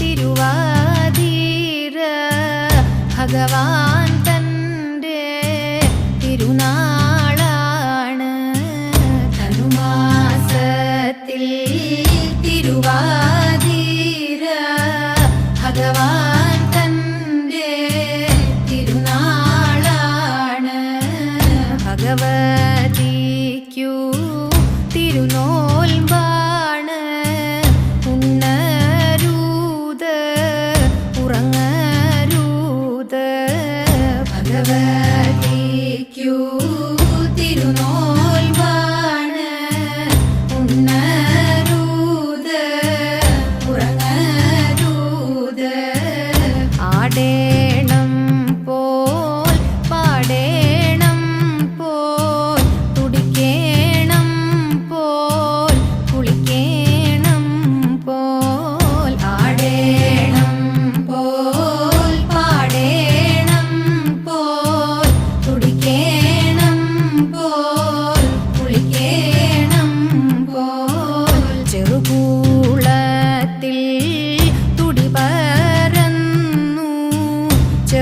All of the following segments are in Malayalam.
തിരുവാതീര ഭഗവാൻ തന്റെ തിരുനാളാണ്. ധനുമാസത്തിൽ തിരുവാതീര ഭഗവാൻ തന്റെ തിരുനാളാണ്. ഭഗവതിക്കു തിരുനോ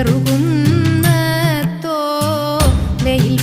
പെറുകുന്നോ നെയിൽ